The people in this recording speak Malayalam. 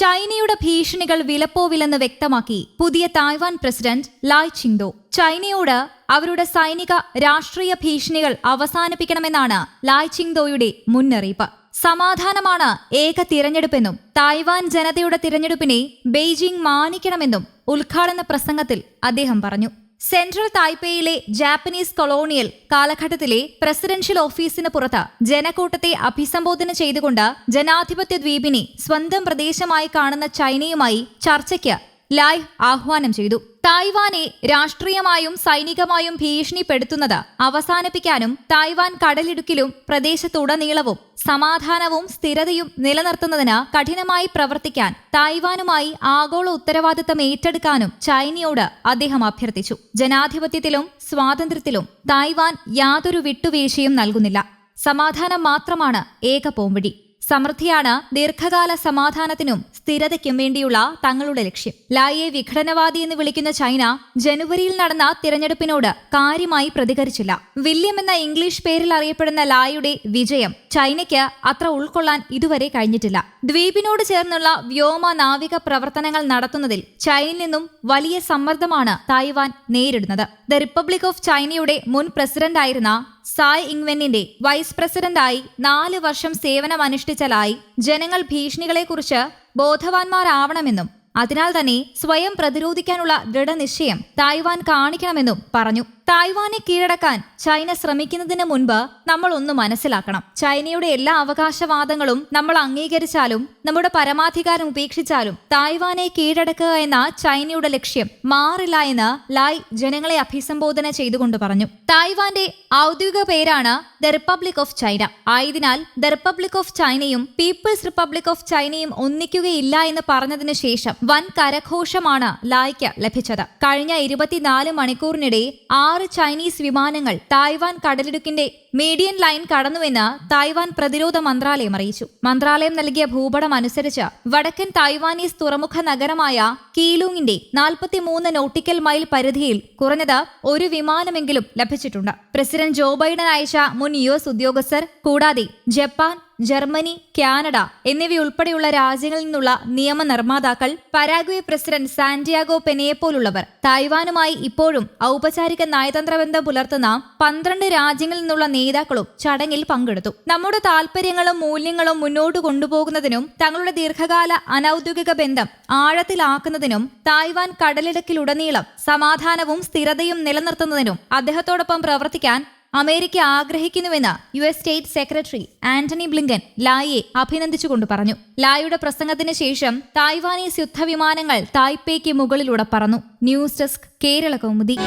ചൈനയുടെ ഭീഷണികൾ വിലപ്പോവില്ലെന്ന് വ്യക്തമാക്കി പുതിയ തായ്വാൻ പ്രസിഡന്റ് ലായ് ചിങ്ദോ. ചൈനയോട് അവരുടെ സൈനിക രാഷ്ട്രീയ ഭീഷണികൾ അവസാനിപ്പിക്കണമെന്നാണ് ലായ് ചിങ്ദോയുടെ മുന്നറിയിപ്പ്. സമാധാനമാണ് ഏക തിരഞ്ഞെടുപ്പെന്നും തായ്വാൻ ജനതയുടെ തിരഞ്ഞെടുപ്പിനെ ബെയ്ജിംഗ് മാനിക്കണമെന്നും ഉദ്ഘാടന പ്രസംഗത്തിൽ അദ്ദേഹം പറഞ്ഞു. സെൻട്രൽ തായ്പേയിലെ ജാപ്പനീസ് കൊളോണിയൽ കാലഘട്ടത്തിലെ പ്രസിഡൻഷ്യൽ ഓഫീസിന് പുറത്ത് ജനക്കൂട്ടത്തെ അഭിസംബോധന ചെയ്തുകൊണ്ട് ജനാധിപത്യ ദ്വീപിനെ സ്വന്തം പ്രദേശമായി കാണുന്ന ചൈനയുമായി ചർച്ചയ്ക്ക് ലൈവ് ആഹ്വാനം ചെയ്തു. തായ്വാനെ രാഷ്ട്രീയമായും സൈനികമായും ഭീഷണിപ്പെടുത്തുന്നത് അവസാനിപ്പിക്കാനും തായ്വാൻ കടലിടുക്കിലും പ്രദേശത്തുടനീളവും സമാധാനവും സ്ഥിരതയും നിലനിർത്തുന്നതിന് കഠിനമായി പ്രവർത്തിക്കാൻ തായ്വാനുമായി ആഗോള ഉത്തരവാദിത്തം ഏറ്റെടുക്കാനും ചൈനയോട് അദ്ദേഹം അഭ്യർത്ഥിച്ചു. ജനാധിപത്യത്തിലും സ്വാതന്ത്ര്യത്തിലും തായ്വാൻ യാതൊരു വിട്ടുവീഴ്ചയും നൽകുന്നില്ല. സമാധാനം മാത്രമാണ് ഏക പോംവഴി. സമൃദ്ധിയാണ് ദീർഘകാല സമാധാനത്തിനും സ്ഥിരതയ്ക്കും വേണ്ടിയുള്ള തങ്ങളുടെ ലക്ഷ്യം. ലായെ വിഘടനവാദി എന്ന് വിളിക്കുന്ന ചൈന ജനുവരിയിൽ നടന്ന തിരഞ്ഞെടുപ്പിനോട് കാര്യമായി പ്രതികരിച്ചില്ല. വില്യം എന്ന ഇംഗ്ലീഷ് പേരിൽ അറിയപ്പെടുന്ന ലായുടെ വിജയം ചൈനയ്ക്ക് അത്ര ഉൾക്കൊള്ളാൻ ഇതുവരെ കഴിഞ്ഞിട്ടില്ല. ദ്വീപിനോട് ചേർന്നുള്ള വ്യോമ നാവിക പ്രവർത്തനങ്ങൾ നടത്തുന്നതിൽ ചൈനയിൽ നിന്നും വലിയ സമ്മർദ്ദമാണ് തായ്വാൻ നേരിടുന്നത്. ദ റിപ്പബ്ലിക് ഓഫ് ചൈനയുടെ മുൻ പ്രസിഡന്റായിരുന്ന സായ് ഇംഗ്വെന്നിന്റെ വൈസ് പ്രസിഡന്റായി നാല് വർഷം സേവനമനുഷ്ഠിച്ച ലായ് ജനങ്ങൾ ഭീഷണികളെക്കുറിച്ച് ബോധവാന്മാരാവണമെന്നും അതിനാൽ തന്നെ സ്വയം പ്രതിരോധിക്കാനുള്ള ദൃഢനിശ്ചയം തായ്വാൻ കാണിക്കണമെന്നും പറഞ്ഞു തായ്വാനെ കീഴടക്കാൻ ചൈന ശ്രമിക്കുന്നതിന് മുൻപ് നമ്മൾ ഒന്ന് മനസ്സിലാക്കണം. ചൈനയുടെ എല്ലാ അവകാശവാദങ്ങളും നമ്മൾ അംഗീകരിച്ചാലും നമ്മുടെ പരമാധികാരം ഉപേക്ഷിച്ചാലും തായ്വാനെ കീഴടക്കുക എന്ന ചൈനയുടെ ലക്ഷ്യം മാറില്ല എന്ന് ലായ് ജനങ്ങളെ അഭിസംബോധന ചെയ്തുകൊണ്ട് പറഞ്ഞു. തായ്വാന്റെ ഔദ്യോഗിക പേരാണ് ദ റിപ്പബ്ലിക് ഓഫ് ചൈന. ആയതിനാൽ ദ റിപ്പബ്ലിക് ഓഫ് ചൈനയും പീപ്പിൾസ് റിപ്പബ്ലിക് ഓഫ് ചൈനയും ഒന്നിക്കുകയില്ല എന്ന് പറഞ്ഞതിനു ശേഷം വൻ കരഘോഷമാണ് ലായ്ക്ക് ലഭിച്ചത്. കഴിഞ്ഞ ഇരുപത്തിനാല് മണിക്കൂറിനിടെ ആറ് ചൈനീസ് വിമാനങ്ങൾ തായ്വാൻ കടലിടുക്കിന്റെ മീഡിയൻ ലൈൻ കടന്നുവെന്ന് തായ്വാൻ പ്രതിരോധ മന്ത്രാലയം അറിയിച്ചു. മന്ത്രാലയം നൽകിയ ഭൂപടം അനുസരിച്ച് വടക്കൻ തായ്വാനീസ് തുറമുഖ നഗരമായ കീലൂങ്ങിന്റെ നാൽപ്പത്തിമൂന്ന് നോട്ടിക്കൽ മൈൽ പരിധിയിൽ കുറഞ്ഞത് ഒരു വിമാനമെങ്കിലും ലഭിച്ചിട്ടുണ്ട്. പ്രസിഡന്റ് ജോ ബൈഡൻ അയച്ച മുൻ യു എസ് ഉദ്യോഗസ്ഥർ കൂടാതെ ജപ്പാൻ ജർമ്മനി കാനഡ എന്നിവയുൾപ്പെടെയുള്ള രാജ്യങ്ങളിൽ നിന്നുള്ള നിയമനിർമ്മാതാക്കൾ പരാഗ്വേ പ്രസിഡന്റ് സാന്റിയാഗോ പെനയെപ്പോലുള്ളവർ. തായ്വാനുമായി ഇപ്പോഴും ഔപചാരിക നയതന്ത്ര ബന്ധം പുലർത്തുന്ന പന്ത്രണ്ട് രാജ്യങ്ങളിൽ നിന്നുള്ള നേതാക്കളും ചടങ്ങിൽ പങ്കെടുത്തു. നമ്മുടെ താൽപര്യങ്ങളും മൂല്യങ്ങളും മുന്നോട്ട് കൊണ്ടുപോകുന്നതിനും തങ്ങളുടെ ദീർഘകാല അനൌദ്യോഗിക ബന്ധം ആഴത്തിലാക്കുന്നതിനും തായ്വാൻ കടലിടുക്കിലുടനീളം സമാധാനവും സ്ഥിരതയും നിലനിർത്തുന്നതിനും അദ്ദേഹത്തോടൊപ്പം പ്രവർത്തിക്കാൻ അമേരിക്ക ആഗ്രഹിക്കുന്നുവെന്ന് U S state secretary Antony Blinken ലായെ അഭിനന്ദിച്ചുകൊണ്ട് പറഞ്ഞു. ലായുടെ പ്രസംഗത്തിന് ശേഷം തായ്വാനീസ് യുദ്ധവിമാനങ്ങൾ തായ്പേക്ക് മുകളിലൂടെ പറന്നു. News desk Kerala Kaumudi.